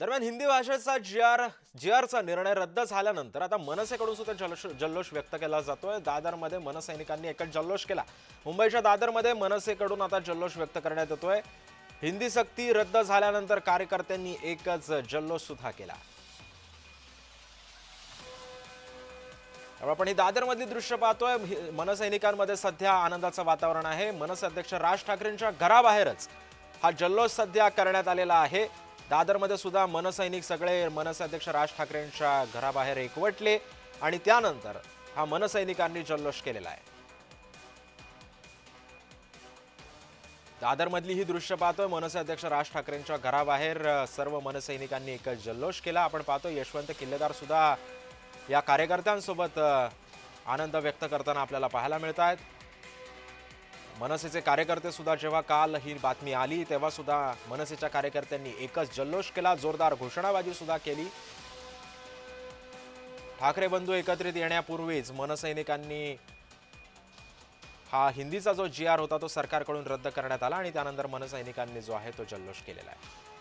दरम्यान हिंदी भाषेचा जी R G आरचा निर्णय रद्द झाल्यानंतर आता मनसेकडून सुद्धा जल्लोष जल्लोष व्यक्त केला जातोय. दादरमध्ये मनसैनिकांनी एकच जल्लोष केला. मुंबईच्या दादरमध्ये मनसेकडून आता जल्लोष व्यक्त करण्यात येतोय. हिंदी सक्ती रद्द झाल्यानंतर कार्यकर्त्यांनी एकच जल्लोष सुद्धा केला. आपण ही दादरमधली दृश्य पाहतोय. मनसैनिकांमध्ये सध्या आनंदाचं वातावरण आहे. मनसे अध्यक्ष राज ठाकरेंच्या घराबाहेरच हा जल्लोष सध्या करण्यात आलेला आहे. दादरमध्ये सुद्धा मनसैनिक सगळे मनसे अध्यक्ष राज ठाकरेंच्या घराबाहेर एकवटले आणि त्यानंतर हा मनसैनिकांनी जल्लोष केलेला आहे. दादरमधली ही दृश्य पाहतोय. मनसे अध्यक्ष राज ठाकरेंच्या घराबाहेर सर्व मनसैनिकांनी एकच जल्लोष केला. आपण पाहतोय यशवंत किल्लेदार सुद्धा या कार्यकर्त्यांसोबत आनंद व्यक्त करताना आपल्याला पाहायला मिळत आहेत मनसेचे कार्यकर्ते सुद्धा जेव्हा काल ही बातमी आली तेव्हा सुद्धा मनसेच्या कार्यकर्त्यांनी एकच जल्लोष केला जोरदार घोषणाबाजी सुद्धा केली. ठाकरे बंधू एकत्रित येण्यापूर्वीच मनसैनिकांनी हा हिंदीचा जो जी आर होता तो सरकारकडून रद्द करण्यात आला आणि त्यानंतर मनसैनिकांनी जो आहे तो जल्लोष केलेला आहे.